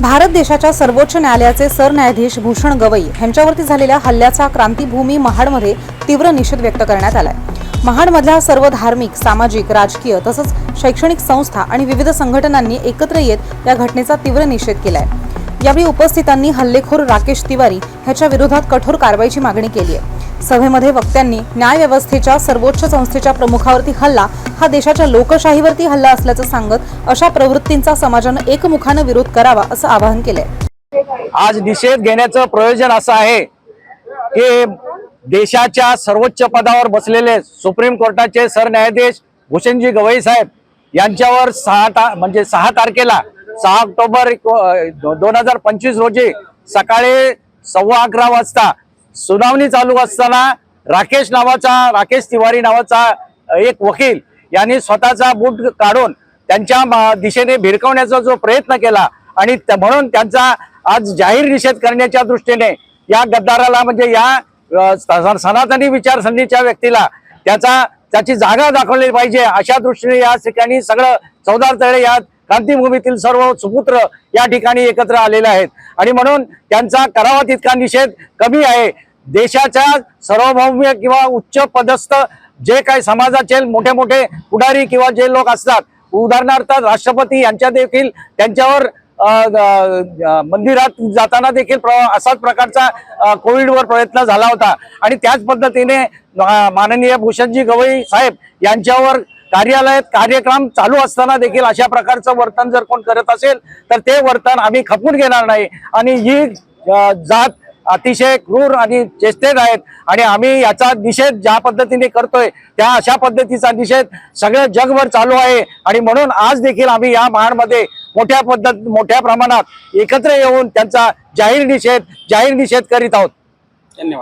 भारत देशाच्या सर्वोच्च न्यायालयाचे सरन्यायाधीश भूषण गवई यांच्यावरती झालेल्या हल्ल्याचा क्रांतीभूमी महाडमध्ये तीव्र निषेध व्यक्त करण्यात आलाय. महाडमधल्या सर्व धार्मिक सामाजिक राजकीय तसंच शैक्षणिक संस्था आणि विविध संघटनांनी एकत्र येत या घटनेचा तीव्र निषेध केलाय. यावेळी उपस्थितांनी हल्लेखोर राकेश तिवारी ह्याच्या विरोधात कठोर कारवाईची मागणी केली आहे. सभेमध्ये वक्त्यांनी न्यायव्यवस्थेच्या सर्वोच्च संस्थेच्या प्रमुखावरती हल्ला हा देशाच्या लोकशाहीवरती हल्ला असल्याचं सांगत अशा प्रवृत्तींचा समाजानं एकमुखानं विरोध करावा असं आवाहन केलंय. आज निषेध घेण्याचं प्रयोजन असं आहे की देशाच्या सर्वोच्च पदावर बसलेले सुप्रीम कोर्टाचे सरन्यायाधीश भूषणजी गवई साहेब यांच्यावर सहा ता म्हणजे सहा तारखेला सहा ऑक्टोबर दोन हजार पंचवीस रोजी सकाळी सव्वा अकरा वाजता सुनावणी चालू असताना राकेश नावाचा राकेश तिवारी नावाचा एक वकील यांनी स्वतःचा बूट काढून त्यांच्या दिशेने भिरकवण्याचा जो प्रयत्न केला आणि त्या- म्हणून त्यांचा आज जाहीर निषेध करण्याच्या दृष्टीने या गद्दाराला म्हणजे या स- सनातनी विचारसरणीच्या व्यक्तीला त्याचा त्याची जागा दाखवली पाहिजे अशा दृष्टीने या ठिकाणी सगळं चौदार तळे या क्रांतीभूमीतील सर्व सुपुत्र या ठिकाणी एकत्र आलेले आहेत. आणि म्हणून त्यांचा करावा तितका निषेध कमी आहे. देशाच्या सार्वभौम्य किंवा उच्च पदस्थ जे काही समाजाचे मोठे मोठे पुढारी किंवा जे लोक असतात उदाहरणार्थ राष्ट्रपती यांच्या देखील त्यांच्यावर मंदिरात जाताना देखील प्र- असाच प्रकारचा कोविडवर प्रयत्न झाला होता. आणि त्याच पद्धतीने माननीय भूषणजी गवई साहेब यांच्यावर कार्यालयात कार्यक्रम चालू असताना देखील अशा प्रकारचं वर्तन जर कोण करत असेल तर ते वर्तन आम्ही खपून घेणार नाही. आणि ही जात अतिशय क्रूर आणि चेष्टेत आहेत. आणि आम्ही याचा निषेध ज्या पद्धतीने करतोय त्या अशा पद्धतीचा निषेध सगळं जगभर चालू आहे. आणि म्हणून आज देखील आम्ही या महाडमध्ये मोठ्या पद्धत मोठ्या प्रमाणात एकत्र येऊन त्यांचा जाहीर निषेध जाहीर निषेध करीत आहोत.